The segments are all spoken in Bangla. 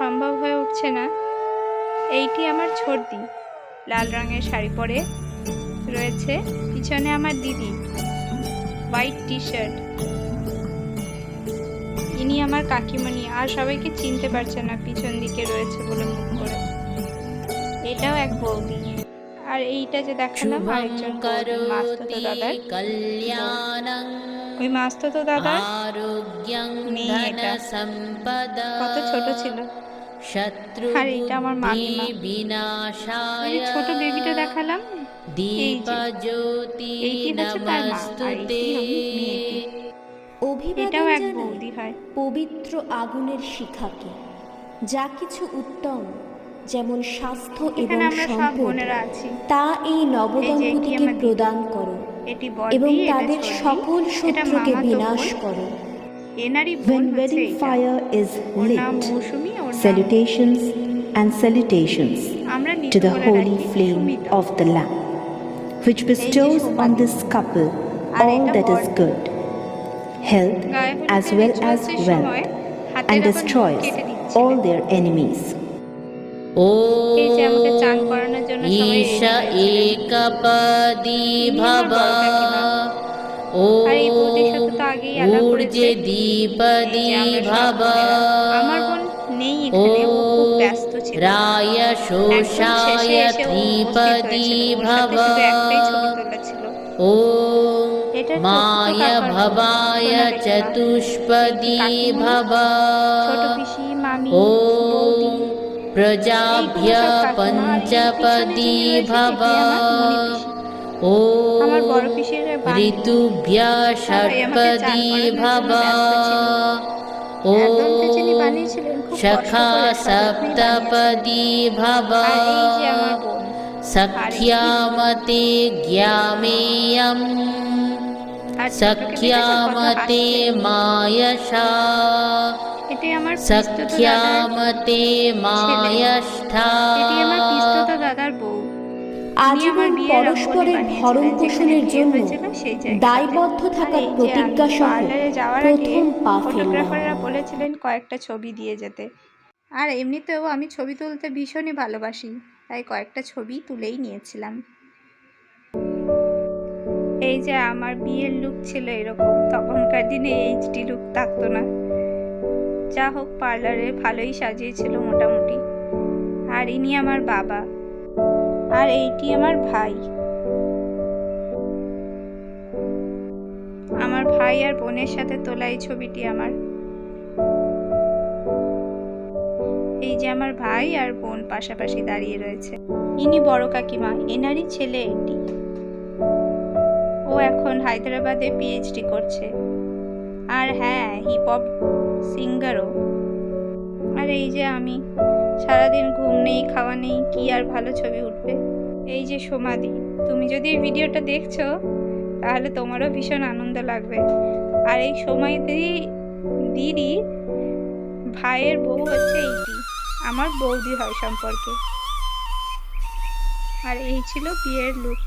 সম্ভব হয়ে উঠছে না। এইটি আমার ছর্দি। লাল রঙের শাড়ি পরে রয়েছে পিছনে আমার দিদি। হোয়াইট টি শার্ট ইনি আমার কাকিমণি। আর সবাইকে চিনতে পারছে না পিছন দিকে রয়েছে বলে মুখ করে। এটাও এক বৌদি। আর এইটা যে দেখালাম আরেকজন দাদার। ওই মাছটা তো দাদা? নেই এটা কত ছোট ছিল? আর এটা আমার মামিমা। ছোট বেবিটা দেখালাম এটাও এক বৌদি হয়। পবিত্র আগুনের শিখাকে। যা কিছু উত্তম যেমন স্বাস্থ্য এবং সম্পদ তা এই নবদম্পতিকে প্রদান করো। এবং বড়দি এটা তাদের ছোটি সকল এটা শত্রুকে মামাতো বিনাশ বোন। করো এনারই বোন When হচ্ছে wedding এইটা। fire is ওর নাম lit, মৌসুমী ওর নাম salutations and salutations আমরা to নিচু the বলে holy ডাকি flame Sumita. of the Lamb, which bestows on this couple R all এটা that is বর। good, health গায়ে as হলুদের well as রিচুয়ালসের wealth, সময় হাতের and আবার নখ destroys কেটে দিচ্ছিলেন। all their enemies. ও চান করানোর জন্য ঈশা একাপাদি ভাবা। ও ঊর্জে দীপদি ভাবা। ও রায় শোষায় ত্রিপদি ভাবা। ও মায়া ভবায় চতুষ্পদী ভবা। ও খুব ব্যস্ত ছিল राय একদম শেষে शोषाय এসে ও উপস্থিত त्रिपदी হয়েছিল। ওর সাথে भव শুধু একটাই ছবি তোলা ছিল ॐ এটা চতুর্থ माय কাকার বোন, भवाय সোনা কাকিমা। चतुष्पदी কাকিমণি, भव ছোট পিসি মামি ॐ বৌদি प्रजाभ्य पञ्चपदी भव আমার ॐ বড় পিসির বান্ধবী। ঋতুভ্য ষটপদি ভব একদম তো যিনি ॐ বানিয়েছিলেন, খুব কষ্ট সখা করে সযত্নে সপ্তপদি ভব আর এই যে আমার এটাই আমার সখ্যামতে মায়ষ্ঠা। এটি আমার পিস্তত দাদার বউ। আজীবন পরস্পরের ভরণ পোষণের জন্য। দায়বদ্ধ থাকার যে প্রতিজ্ঞা সহ পার্লারে যাওয়ার আগে প্রথম পা ফটোগ্রাফাররা বলেছিলেন কয়েকটা ছবি দিয়ে যেতে। আর এমনিতেও আমি ছবি তুলতে ভীষণই ভালোবাসি তাই কয়েকটা ছবি তুলেই নিয়েছিলাম। এই যে আমার বিয়ের লুক ছিল এরকম তখনকার দিনে এইচডি লুক থাকতো না। যা হোক পার্লারে ভালোই সাজিয়েছিল মোটামুটি। আর ইনি আমার বাবা। আর এইটি আমার ভাই। আমার ভাই আর বোনের সাথে তোলা এই ছবিটি আমার। এই যে আমার ভাই আর বোন পাশাপাশি দাঁড়িয়ে রয়েছে। ইনি বড় কাকিমা, এনারই ছেলে এটি। ও এখন হায়দ্রাবাদে পিএইচডি করছে। আর হ্যাঁ হিপ হপ সিঙ্গারও। আর এই যে আমি, সারাদিন ঘুম নেই, খাওয়া নেই, কি আর ভালো ছবি উঠবে? এই যে সমাধি তুমি যদি এই ভিডিওটা দেখছ, তাহলে তোমারও ভীষণ আনন্দ লাগবে। আর এই সময় দিদি, ভাইয়ের বউ হচ্ছে এইটি আমার বৌদি হয় সম্পর্কে। আর এই ছিল বিয়ের লুক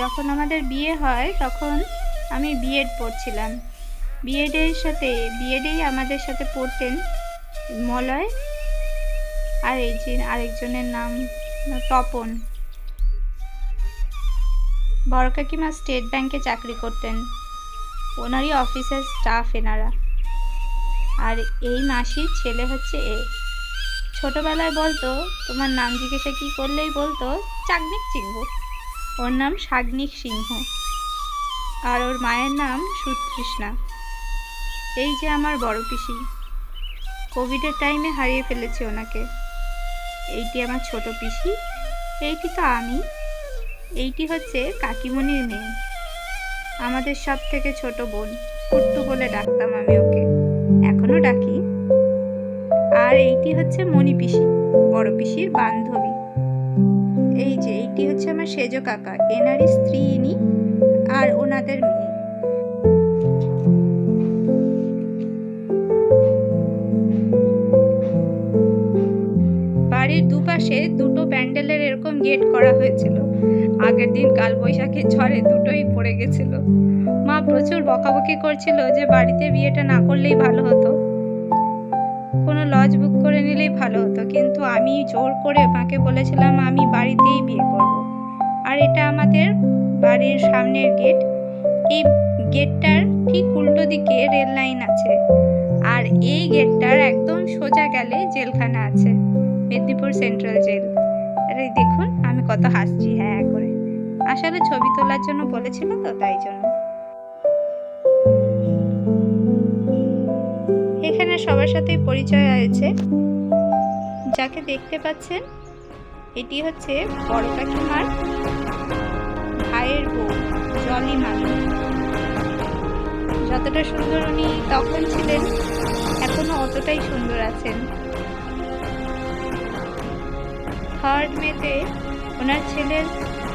যখন আমাদের বিয়ে হয়, তখন আমি বিএড পড়ছিলাম। বিএডের সাথে বিএডেই আমাদের সাথে পড়তেন মলয় আর এই যে আরেকজনের নাম তপন। বড় কাকিমা স্টেট ব্যাংকে চাকরি করতেন। ওনারই অফিসের স্টাফ এনারা। আর এই মাসির ছেলে হচ্ছে এ। ছোটবেলায় বলতো, তোমার নাম জিজ্ঞাসা কি করলেই বলতো, চাকনিক সিংহ। ওর নাম শাগনিক সিংহ। আর ওর মায়ের নাম সুতৃষ্ণা। এই যে আমার বড় পিসি। কোভিডের টাইমে হারিয়ে ফেলেছে ওনাকে। এইটি আমার ছোট পিসি, এইটি তো আমি। এইটি হচ্ছে কাকিমণির মেয়ে। আমাদের সব থেকে ছোট বোন। কুট্টু বলে ডাকতাম আমি ওকে। এখনও ডাকি। আর এইটি হচ্ছে মণি পিসি, বড় পিসির বান্ধবী। এই যে, এইটি হচ্ছে আমার সেজ কাকা। এনারই স্ত্রী ইনি। আর ওনাদের মেয়ে। বাড়ির দুপাশে দুটো প্যান্ডেলের এরকম গেট করা হয়েছিল। আগের দিন কালবৈশাখীর ঝড়ে দুটোই পড়ে গেছিল। মা প্রচুর বকাবকি করছিল যে বাড়িতে বিয়েটা না করলেই ভালো হতো। কোনো লজ বুক করে নিলেই ভালো হতো, কিন্তু আমি জোর করে মাকে বলেছিলাম, আমি বাড়িতেই বিয়ে করব। আর এটা আমাদের বাড়ির সামনের গেট এই গেটটার ঠিক উল্টো দিকে রেল লাইন আছে। আর এই গেটটার একদম সোজা গেলে জেলখানা আছে, মেদিনীপুর সেন্ট্রাল জেল আর দেখুন, আমি কত হাসছি হ্যাঁ করে। আসলে ছবি তোলার জন্য বলেছিল তো, তাই জন্য। এখানে সবার সাথেই পরিচয় হয়েছে। যাকে দেখতে পাচ্ছেন, এটি হচ্ছে বড় কাকিমার ভাইয়ের বউ জলি মামি। যতটা সুন্দর উনি তখন ছিলেন, এখনও অতটাই সুন্দর আছেন। থার্ড মেতে ওনার ছেলের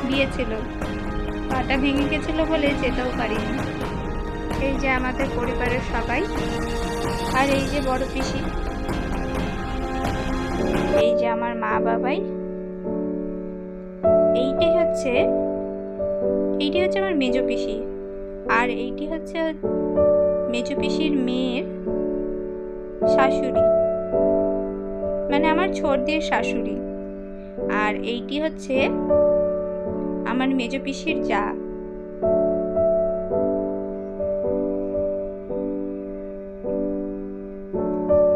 বিয়ে ছিল। পাটা ভেঙে গেছিল বলে যেতেও পারিনি। এই যে আমাদের পরিবারের সবাই, আর এই যে বড় পিসি। এই যে আমার মা বাবাই এইটাই হচ্ছে এইটি হচ্ছে আমার মেজো পিসি। আর এইটি হচ্ছে মেজো পিসির মেয়ের শাশুড়ি। মানে আমার ছোটদের শাশুড়ি। আর এইটি হচ্ছে আমার মেজো পিসির যা।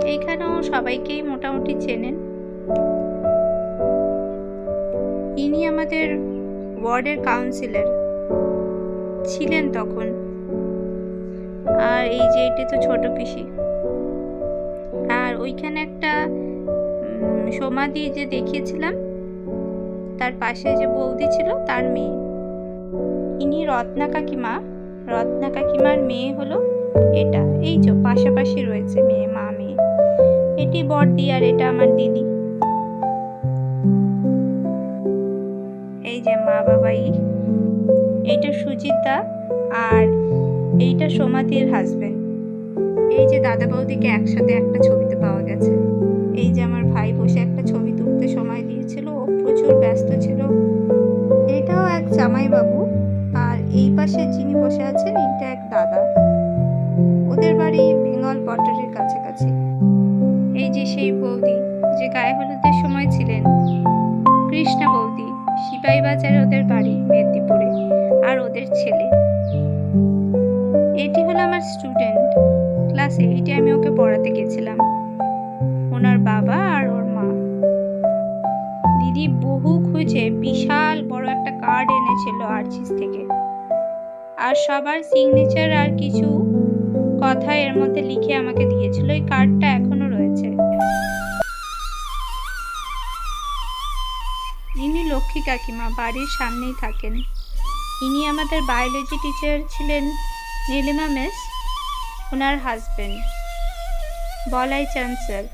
এইখানেও সবাইকেই মোটামুটি চেনেন। ইনি আমাদের ওয়ার্ডের কাউন্সিলর ছিলেন তখন। আর এই যে এটি তো ছোট পিসি। আর ওইখানে একটা সমাধি যে দেখিয়েছিলাম, তার পাশে যে বৌদি ছিল, তার মেয়ে। ইনি রত্না কাকিমা, রত্না কাকিমার মেয়ে হলো এটা। এই যে পাশাপাশি রয়েছে মেয়ে, মা, মেয়ে। এটি বড়দি আর এটা আমার দিদি। আর এইটা সোমাদির হাজবেন্ড এই যে দাদা বৌদিকে একসাথে একটা ছবিতে পাওয়া গেছে। এই যে আমার ভাই বসে একটা ছবি তুলতে সময় দিয়েছিল, ও প্রচুর ব্যস্ত ছিল। এটাও এক জামাই বাবু আর এই পাশে যিনি বসে আছেন এইটা এক দাদা। ওদের বাড়ি বেঙ্গল বর্ডারের কাছাকাছি। এই যে সেই বৌদি, যে গায়ে হলুদের সময় ছিলেন। কৃষ্ণা বৌদি, সিপাহী বাজারে ওদের আমার স্টুডেন্ট ক্লাস এইটে আমি ওকে পড়াতে গেছিলাম। ওনার বাবা আর ওর মা। দিদি বহু খুঁজে বিশাল বড় একটা কার্ড এনেছিল আর্চিস থেকে। আর সবার সিগনেচার আর কিছু কথা এর মধ্যে লিখে আমাকে দিয়েছিল। এই কার্ডটা এখনও রয়েছে। ইনি লক্ষ্মী কাকিমা, বাড়ির সামনেই থাকেন। ইনি আমাদের বায়োলজি টিচার ছিলেন। নীলিমা মিস ওনার হাজবেন্ড। বলাই চান্সেল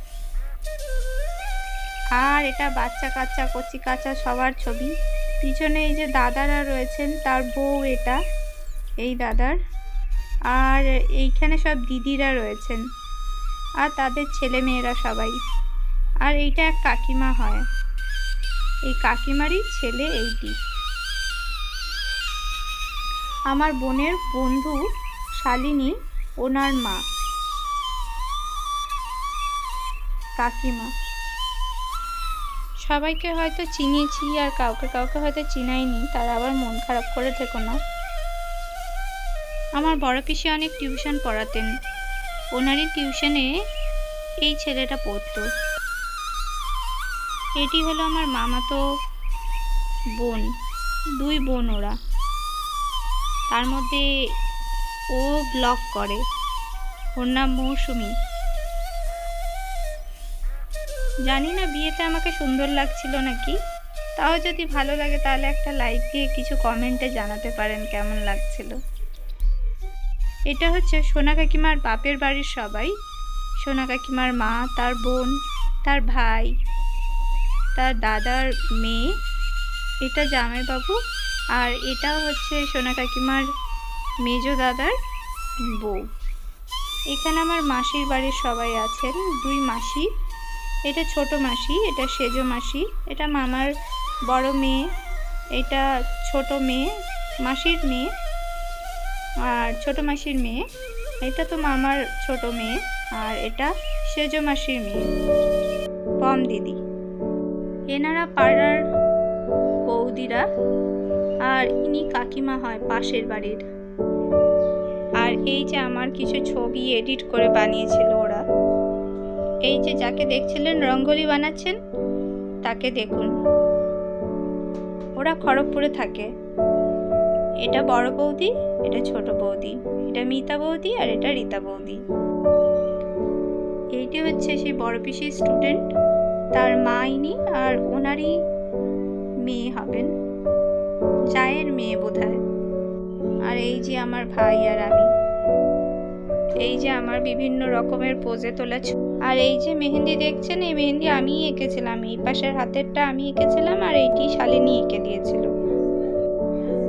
আর এটা বাচ্চা কাচ্চা, কচি কাঁচা সবার ছবি। পিছনে এই যে দাদারা রয়েছেন, তার বউ এটা, এই দাদার। আর এইখানে সব দিদিরা রয়েছেন, আর তাদের ছেলে মেয়েরা সবাই। আর এইটা এক কাকিমা হয়। এই কাকিমারই ছেলে এইটি। আমার বোনের বন্ধু শালিনী, ওনার মা। কাকিমা। সবাইকে হয়তো চিনিয়েছি আর কাউকে কাউকে হয়তো চিনাইনি, তারা আবার মন খারাপ করে থেকো না। আমার বড় পিসি অনেক টিউশন পড়াতেন। ওনারই টিউশনে এই ছেলেটা পড়তো। এটি হলো আমার মামাতো বোন, দুই বোন ওরা। তার মধ্যে ও ব্লগ করে। ওর নাম মৌসুমি। জানি না বিয়েতে আমাকে সুন্দর লাগছিল নাকি। তাও যদি ভালো লাগে তাহলে একটা লাইক দিয়ে কিছু কমেন্টে জানাতে পারেন কেমন লাগছিল। এটা হচ্ছে সোনা কাকিমার বাপের বাড়ির সবাই। সোনা কাকিমার মা, তার বোন, তার ভাই, তার দাদার মেয়ে, এটা জামাইবাবু। আর এটা হচ্ছে সোনা কাকিমার মেজো দাদার বউ। এখানে আমার মাসির বাড়ির সবাই আছেন। দুই মাসি। এটা ছোট মাসি, এটা সেজো মাসি, এটা মামার বড় মেয়ে, এটা ছোট মেয়ে, মাসির মেয়ে আর ছোট মাসির মেয়ে। এটা তো মামার ছোট মেয়ে আর এটা সেজ মাসির মেয়ে। পম দিদি। এনারা পাড়ার বৌদিরা আর ইনি কাকিমা হয় পাশের বাড়ির। আর এই যে আমার কিছু ছবি এডিট করে বানিয়েছিল ওরা। এই যে যাকে দেখছিলেন রঙ্গোলি বানাচ্ছেন, তাকে দেখুন। ওরা খড়গপুরে থাকে। এটা বড় বৌদি, এটা ছোট বৌদি, এটা মিতা বৌদি আর এটা রীতা বৌদি। এইটি হচ্ছে সেই বড় পিসির স্টুডেন্ট তার মা ইনি আর ওনারই মেয়ে হবেন চায়ের মেয়ে বোধহয়। আর এই যে আমার ভাই আর আমি। এই যে আমার বিভিন্ন রকমের পোজে তোলা আর এই যে মেহেন্দি দেখছেন, এই মেহেন্দি আমিই এঁকেছিলাম। এই পাশের হাতেরটা আমি এঁকেছিলাম আর এইটি শালিনী এঁকে দিয়েছিল।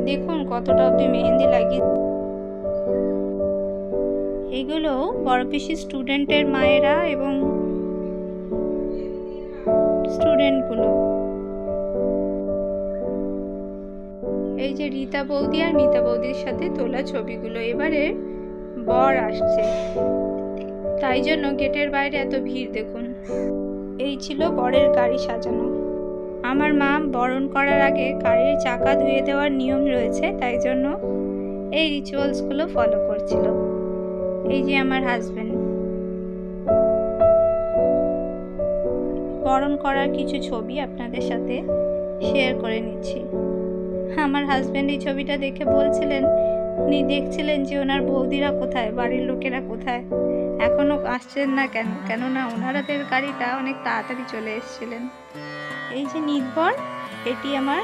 দেখুন কতটা অবধি মেহেন্দি লাগিয়ে এগুলো বড় পিসি স্টুডেন্টের মায়েরা এবং স্টুডেন্টগুলো এই যে রীতা বৌদি আর মিতা বৌদির সাথে তোলা ছবিগুলো। এবারে বর আসছে। তাই জন্য গেটের বাইরে এত ভিড় দেখুন। এই ছিল বরের গাড়ি সাজানো। আমার মা বরণ করার আগে গাড়ির চাকা ধুয়ে দেওয়ার নিয়ম রয়েছে, তাই জন্য এই রিচুয়ালসগুলো ফলো করছিল। এই যে আমার হাজবেন্ড বরণ করার কিছু ছবি আপনাদের সাথে শেয়ার করে নিচ্ছি। আমার হাজব্যান্ড এই ছবিটা দেখে বলছিলেন উনি দেখছিলেন যে ওনার বৌদিরা কোথায়, বাড়ির লোকেরা কোথায়? এখনও আসছেন না কেন? কেননা ওনারাদের গাড়িটা অনেক তাড়াতাড়ি চলে এসেছিলেন। এই যে নির্ভর, এটি আমার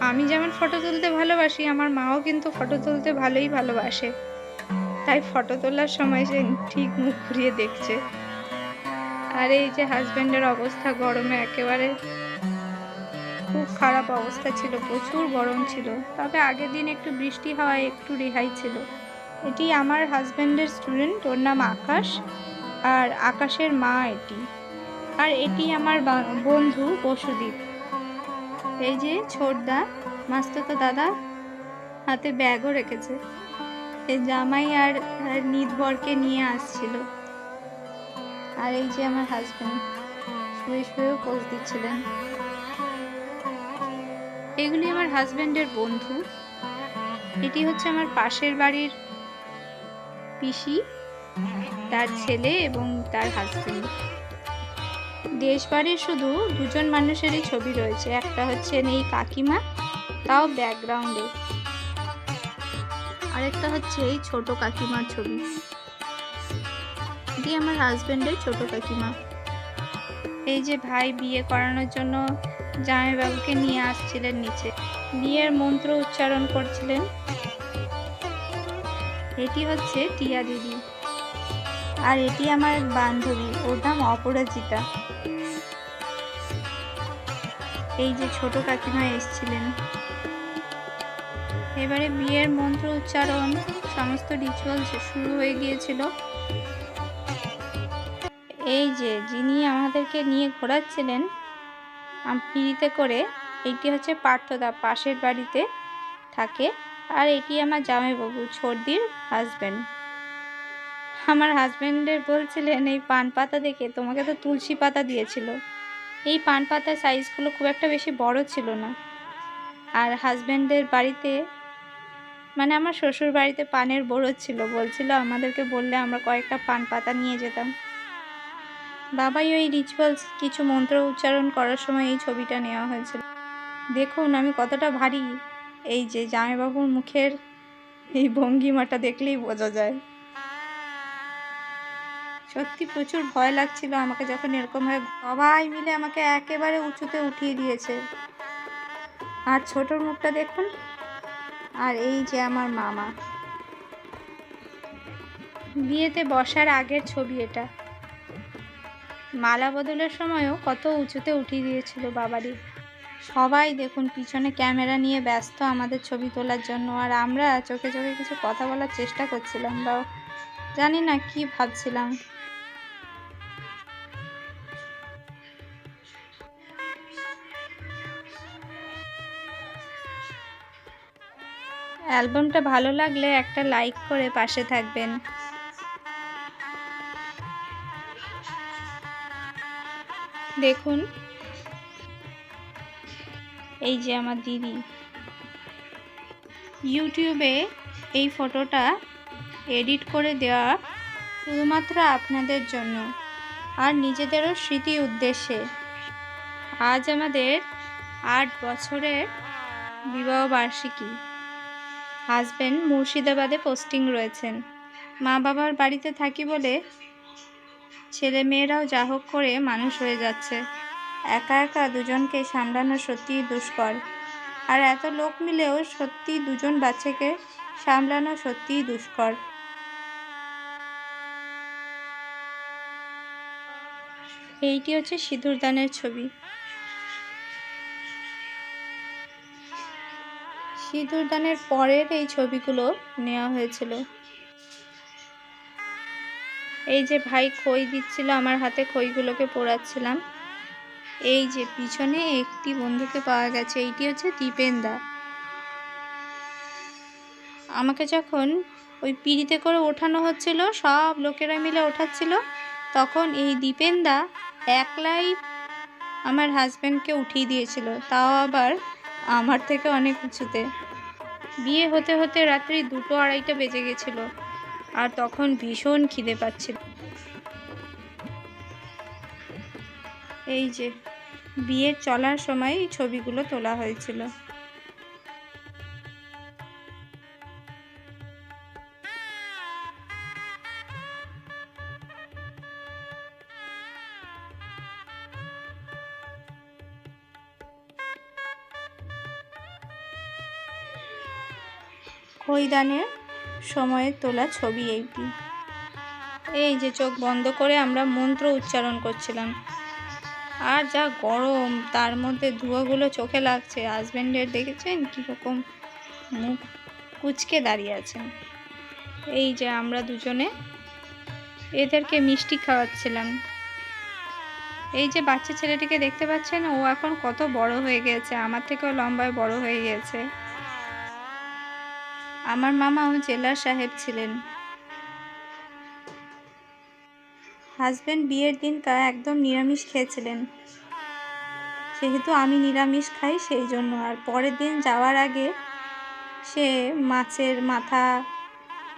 আমি যেমন ফটো তুলতে ভালোবাসি, আমার মাও কিন্তু ফটো তুলতে ভালোই ভালোবাসে। তাই ফটো তোলার সময় সে ঠিক মুখ ঘুরিয়ে দেখছে। আর এই যে হাজব্যান্ডের অবস্থা গরমে একেবারে খারাপ অবস্থা ছিল, প্রচুর গরম ছিল। তবে আগের দিন একটু বৃষ্টি হওয়ায় একটু রেহাই ছিল। এটি আমার হাজব্যান্ডের স্টুডেন্ট, ওর নাম আকাশ, আর আকাশের মা এটি। আর এটি আমার বন্ধু বসুদীপ। এই যে ছোটদা মাস্তুতো দাদা, হাতে ব্যাগও রেখেছে। এই জামাই আর নিদবরকে নিয়ে আসছিল। আর এই যে আমার হাজব্যান্ড শুয়ে শুয়েও পোজ দিচ্ছিলেন। এগুলি আমার হাজব্যান্ডের বন্ধু। এটি হচ্ছে আমার পাশের বাড়ির পিসি, তার ছেলে এবং তার হাজব্যান্ড দেশ বাড়ির শুধু দুজন মানুষেরই ছবি রয়েছে, একটা হচ্ছে এই কাকিমা, তাও ব্যাকগ্রাউন্ডে আরেকটা হচ্ছে এই ছোট কাকিমার ছবি। এটি আমার হাজব্যান্ডের ছোট কাকিমা। এই যে ভাই বিয়ে করানোর জন্য জামাইবাবুকে নিয়ে আসছিলেন নিচে। বিয়ের মন্ত্র উচ্চারণ করছিলেন। এটি হচ্ছে টিয়া দিদি। আর এটি আমার বান্ধবী, ওর নাম অপরাজিতা। এই যে ছোট কাকিমা এসেছিলেন। এবারে বিয়ের মন্ত্র উচ্চারণ, সমস্ত রিচুয়াল শুরু হয়ে গিয়েছিল। এই যে যিনি আমাদেরকে নিয়ে ঘোরাচ্ছিলেন পিড়িতে করে এইটি হচ্ছে পার্থদা, পাশের বাড়িতে থাকে। আর এটি আমার জামাইবাবু, ছর্দির হাজব্যান্ড আমার হাজব্যান্ডের বলছিলেন, এই পান পাতা দেখে তোমাকে তো তুলসী পাতা দিয়েছিল। এই পান পাতার সাইজগুলো খুব একটা বেশি বড় ছিল না। আর হাজব্যান্ডের বাড়িতে মানে আমার শ্বশুর বাড়িতে পানের বড়ো ছিল। বলছিল, আমাদেরকে বললে আমরা কয়েকটা পান পাতা নিয়ে যেতাম। বাবাই ওই রিচুয়ালস কিছু মন্ত্র উচ্চারণ করার সময় এই ছবিটা নেওয়া হয়েছিল। দেখুন, আমি কতটা ভারী। এই যে জামাইবাবুর মুখের এই ভঙ্গিমাটা দেখলেই বোঝা যায়। সত্যি প্রচুর ভয় লাগছিল আমাকে যখন এরকম ভাবে সবাই মিলে আমাকে একেবারে উঁচুতে উঠিয়ে দিয়েছে। আর ছোটোর মুখটা দেখুন। আর এই যে আমার মামা। বিয়েতে বসার আগের ছবি এটা। মালা বদলের সময়ও কত উঁচুতে উঠিয়ে দিয়েছিল বাবারই সবাই দেখুন পিছনে ক্যামেরা নিয়ে ব্যস্ত আমাদের ছবি তোলার জন্য, আর আমরা চোখে চোখে কিছু কথা বলার চেষ্টা করছিলাম বা জানি না কি ভাবছিলাম। অ্যালবামটা ভালো লাগলে একটা লাইক করে পাশে থাকবেন। দেখুন। এই যে আমার দিদি। ইউটিউবে এই ফটোটা এডিট করে দেওয়া শুধুমাত্র আপনাদের জন্য আর নিজেদেরও স্মৃতি উদ্দেশ্যে। আজ আমাদের আট বছরের বিবাহ বার্ষিকী। হাজবেন্ড মুর্শিদাবাদে পোস্টিং রয়েছেন। মা বাবার বাড়িতে থাকি বলে ছেলে মেয়েরাও যা হোক করে মানুষ হয়ে যাচ্ছে। একা একা দুজনকে সামলানো সত্যিই দুষ্কর। আর এত লোক মিলেও সত্যি দুজন বাচ্চাকে সামলানো সত্যিই দুষ্কর। এইটি হচ্ছে সিঁদুর দানের ছবি। সিঁদুর দানের পরের এই ছবিগুলো নেওয়া হয়েছিল। এই যে ভাই খই দিচ্ছিল, আমার হাতে খইগুলোকে পোড়াচ্ছিলাম। এই যে পিছনে একটি বন্ধুকে পাওয়া গেছে, এইটি হচ্ছে দীপেনদা। আমাকে যখন ওই পিড়িতে করে ওঠানো হচ্ছিল, সব লোকেরা মিলে ওঠাচ্ছিল, তখন এই দীপেনদা একলাই আমার হাজব্যান্ডকে উঠিয়ে দিয়েছিল। তাও আবার আমার থেকে অনেক উঁচুতে। বিয়ে হতে হতে রাত্রি দুটো আড়াইটা বেজে গেছিল। আর তখন ভীষণ খিদে পাচ্ছিল। এই যে, বিয়ে চলার সময় এই ছবিগুলো তোলা হয়েছিল। খৈদানের সময়ে তোলা ছবি এইটি। এই যে চোখ বন্ধ করে আমরা মন্ত্র উচ্চারণ করছিলাম। আর যা গরম, তার মধ্যে ধুয়োগুলো চোখে লাগছে। হাজব্যান্ডের দেখেছেন কীরকম মুখ কুচকে দাঁড়িয়ে আছেন। এই যে আমরা দুজনে এদেরকে মিষ্টি খাওয়াচ্ছিলাম। এই যে বাচ্চা ছেলেটিকে দেখতে পাচ্ছেন, ও এখন কত বড় হয়ে গেছে। আমার থেকেও লম্বায় বড় হয়ে গেছে। আমার মামাও জেলার সাহেব ছিলেন। হাজব্যান্ড বিয়ের দিনটা একদম নিরামিষ খেয়েছিলেন। যেহেতু আমি নিরামিষ খাই, সেই জন্য। আর পরের দিন যাওয়ার আগে সে মাছের মাথা,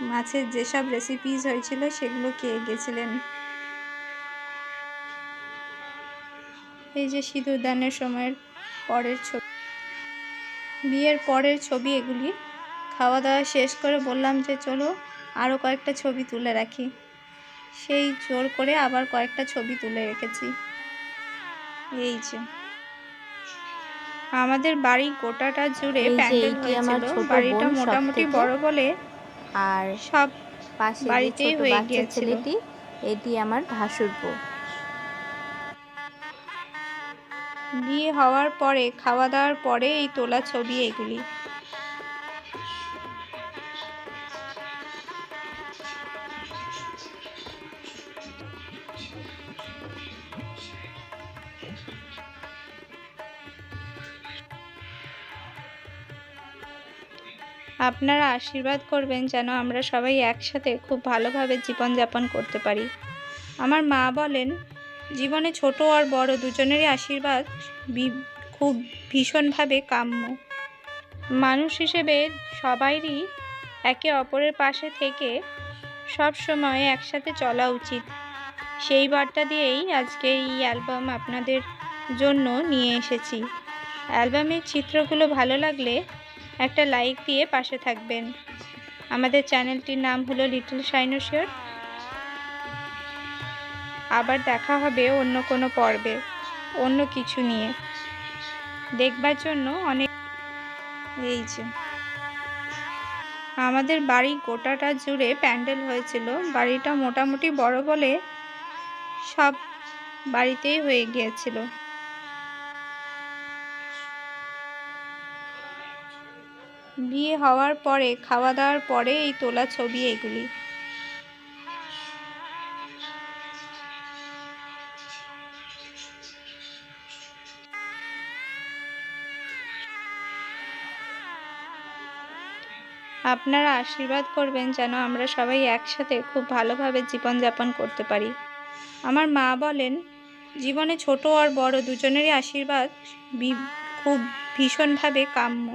মাছের যেসব রেসিপিস হয়েছিল, সেগুলো খেয়ে গেছিলেন। এই যে সিঁদুরদানের সময়ের পরের ছবি। বিয়ের পরের ছবি এগুলি। খাওয়া দাওয়া শেষ করে বললাম যে চলো আরও কয়েকটা ছবি তুলে রাখি। সেই জোর করে আবার কয়েকটা ছবি তুলে রেখেছি। এই যে। আমাদের বাড়ি গোটাটা জুড়ে প্যান্ডেল হয়েছিল। বাড়িটা মোটামুটি বড় বলে আর সব পাশে বাড়িতেই হয়ে গিয়েছিল। এটি আমার ভাসুরপো বিয়ে হওয়ার পরে খাওয়া দাওয়ার পরে এই তোলা ছবি এগুলি। আপনারা আশীর্বাদ করবেন যেন আমরা সবাই একসাথে খুব ভালোভাবে জীবনযাপন করতে পারি। আমার মা বলেন, জীবনে ছোট আর বড় দুজনেরই আশীর্বাদ খুব ভীষণভাবে কাম্য। মানুষ হিসেবে সবাইরই একে অপরের পাশে থেকে সব সময় একসাথে চলা উচিত। সেই বার্তা দিয়েই আজকে এই অ্যালবাম আপনাদের জন্য নিয়ে এসেছি। অ্যালবামের চিত্রগুলো ভালো লাগলে একটা লাইক দিয়ে পাশে থাকবেন। আমাদের চ্যানেলটির নাম হলো লিটল সাইনোশিয়র আবার দেখা হবে অন্য কোনো পর্বে, অন্য কিছু নিয়ে। দেখবার জন্য অনেক এই যে। আমাদের বাড়ি গোটাটা জুড়ে প্যান্ডেল হয়েছিল। বাড়িটা মোটামুটি বড় বলে সব বাড়িতেই হয়ে গিয়েছিল। বিয়ে হওয়ার পরে খাওয়া দাওয়ার পরে এই তোলা ছবি এগুলি। আপনারা আশীর্বাদ করবেন যেন আমরা সবাই একসাথে খুব ভালোভাবে জীবনযাপন করতে পারি। আমার মা বলেন, জীবনে ছোট আর বড় দুজনেরই আশীর্বাদ খুব ভীষণভাবে কাম্য।